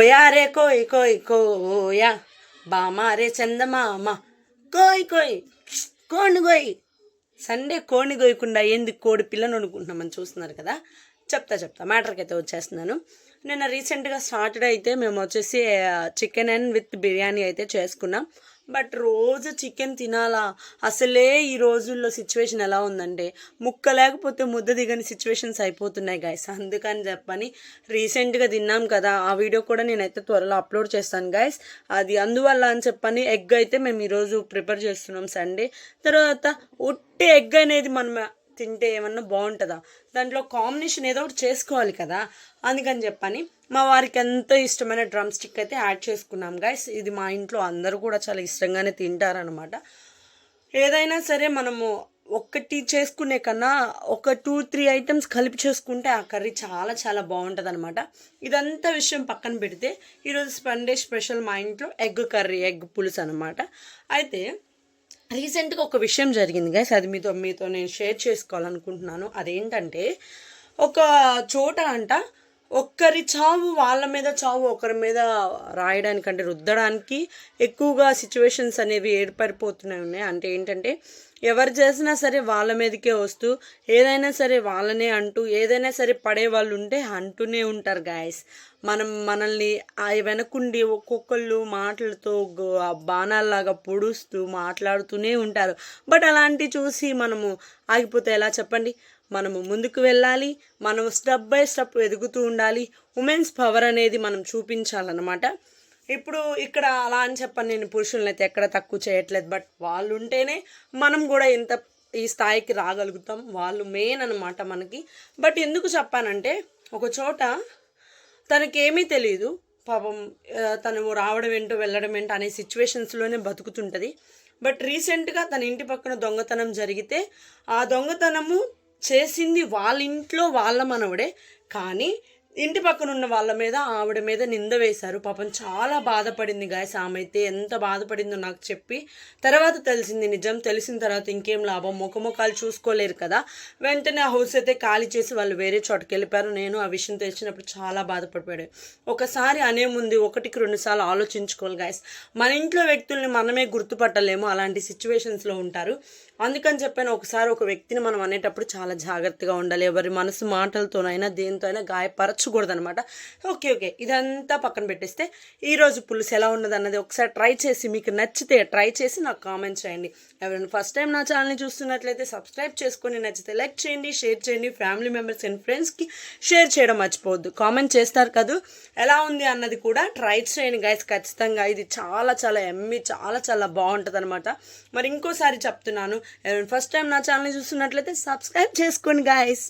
కోయా రే కోయ్ కోయ్ కోయా బామా రే చందమామ. కోయ్ కోయ్ కోణిగోయ్ సండే కోణిగోయకుండా ఏంది కోడి పిల్లను అనుకుంటున్నామని చూస్తున్నారు కదా? చెప్తా చెప్తా. మ్యాటర్కి అయితే వచ్చేస్తున్నాను. నిన్న రీసెంట్గా సాటర్డే అయితే మేము వచ్చేసి చికెన్ అండ్ విత్ బిర్యానీ అయితే చేసుకున్నాం. బట్ రోజు చికెన్ తినాలా? అసలే ఈ రోజుల్లో సిచ్యువేషన్ ఎలా ఉందంటే ముక్క లేకపోతే ముద్ద దిగని సిచ్యువేషన్స్ అయిపోతున్నాయి గైస్ అందుకని చెప్పని రీసెంట్గా తిన్నాం కదా ఆ వీడియో కూడా నేనైతే త్వరలో అప్లోడ్ చేస్తాను గైస్ అది అందువల్ల అని చెప్పని ఎగ్ అయితే మేము ఈరోజు ప్రిపేర్ చేస్తున్నాం సండే తర్వాత ఉట్టి ఎగ్ అనేది మనం తింటే ఏమన్నా బాగుంటుందా? దాంట్లో కాంబినేషన్ ఏదో ఒకటి చేసుకోవాలి కదా? అందుకని చెప్పని మా వారికి ఎంతో ఇష్టమైన డ్రమ్ స్టిక్ అయితే యాడ్ చేసుకున్నాం గైస్ ఇది మా ఇంట్లో అందరూ కూడా చాలా ఇష్టంగానే తింటారనమాట ఏదైనా సరే మనము ఒక్కటి చేసుకునే కన్నా ఒక టూ త్రీ ఐటమ్స్ కలిపి చేసుకుంటే ఆ కర్రీ చాలా చాలా బాగుంటుంది అనమాట ఇదంతా విషయం పక్కన పెడితే ఈరోజు సండే స్పెషల్ మా ఇంట్లో ఎగ్ కర్రీ ఎగ్ పులుసు అనమాట అయితే రీసెంట్గా ఒక విషయం జరిగింది గైస్. అది మీతో మీతో నేను షేర్ చేసుకోవాలనుకుంటున్నాను. అదేంటంటే ఒక చోట అంట ఒక్కరి చావు వాళ్ళ మీద చావు ఒకరి మీద రాయడానికి అంటే రుద్దడానికి ఎక్కువగా సిచ్యువేషన్స్ అనేవి ఏర్పడిపోతున్నాయి ఉన్నాయి. అంటే ఏంటంటే ఎవరు చేసినా సరే వాళ్ళ మీదకే వస్తూ ఏదైనా సరే వాళ్ళనే అంటూ ఏదైనా సరే పడే వాళ్ళు ఉంటే అంటూనే ఉంటారు గాయస్ మనం మనల్ని ఆ వెనకుండి ఒక్కొక్కళ్ళు మాటలతో బాణాల్లాగా పొడుస్తూ మాట్లాడుతూనే ఉంటారు. బట్ అలాంటివి చూసి మనము ఆగిపోతే ఎలా చెప్పండి? మనము ముందుకు వెళ్ళాలి మనం స్టెప్ బై స్టెప్ ఎదుగుతూ ఉండాలి. ఉమెన్స్ పవర్ అనేది మనం చూపించాలన్నమాట. ఇప్పుడు ఇక్కడ అలా అని చెప్పని నేను పురుషులను అయితే ఎక్కడ తక్కువ చేయట్లేదు బట్ వాళ్ళు ఉంటేనే మనం కూడా ఇంత ఈ స్థాయికి రాగలుగుతాం. వాళ్ళు మెయిన్ అనమాట మనకి. బట్ ఎందుకు చెప్పానంటే ఒక చోట తనకేమీ తెలియదు పాపం తను రావడం ఏంటో వెళ్ళడం ఏంటో అనే సిచ్యువేషన్స్లోనే బతుకుతుంటుంది. బట్ రీసెంట్గా తన ఇంటి పక్కన దొంగతనం జరిగితే ఆ దొంగతనము చేసింది వాళ్ళ ఇంట్లో వాళ్ళ మనవడే. కానీ ఇంటి పక్కన ఉన్న వాళ్ళ మీద ఆవిడ మీద నింద వేశారు. పాపం చాలా బాధపడింది గాయస్ ఆమె అయితే ఎంత బాధపడిందో నాకు చెప్పి. తర్వాత తెలిసింది నిజం. తెలిసిన తర్వాత ఇంకేం లాభం? ముఖముఖాలు చూసుకోలేరు కదా. వెంటనే ఆ హౌస్ అయితే ఖాళీ చేసి వాళ్ళు వేరే చోటకి వెళ్ళిపోయారు. నేను ఆ విషయం తెలిసినప్పుడు చాలా బాధపడిపోయాడు ఒకసారి అనే ముందు ఒకటికి రెండుసార్లు ఆలోచించుకోవాలి గాయస్. మన ఇంట్లో వ్యక్తుల్ని మనమే గుర్తుపట్టలేము. అలాంటి సిచ్యువేషన్స్లో ఉంటారు. అందుకని చెప్పాను ఒకసారి ఒక వ్యక్తిని మనం అనేటప్పుడు చాలా జాగ్రత్తగా ఉండాలి. ఎవరి మనసు మాటలతోనైనా దేనితో అయినా గాయపరచకూడదు అనమాట ఓకే ఓకే. ఇదంతా పక్కన పెట్టేస్తే ఈరోజు పులుసు ఎలా ఉన్నది అన్నది ఒకసారి ట్రై చేసి మీకు నచ్చితే ట్రై చేసి నాకు కామెంట్ చేయండి. ఎవరైనా ఫస్ట్ టైం నా ఛానల్ని చూస్తున్నట్లయితే సబ్స్క్రైబ్ చేసుకొని నచ్చితే లైక్ చేయండి షేర్ చేయండి. ఫ్యామిలీ మెంబర్స్ అండ్ ఫ్రెండ్స్కి షేర్ చేయడం మర్చిపోవద్దు. కామెంట్ చేస్తారు కదా? ఎలా ఉంది అన్నది కూడా ట్రై చేయండి గైస్. ఖచ్చితంగా ఇది చాలా చాలా ఎమ్మి చాలా చాలా బాగుంటుంది అనమాట మరి ఇంకోసారి చెప్తున్నాను. ఎవరైనా ఫస్ట్ టైం నా ఛానల్ని చూస్తున్నట్లయితే సబ్స్క్రైబ్ చేసుకోండి గాయస్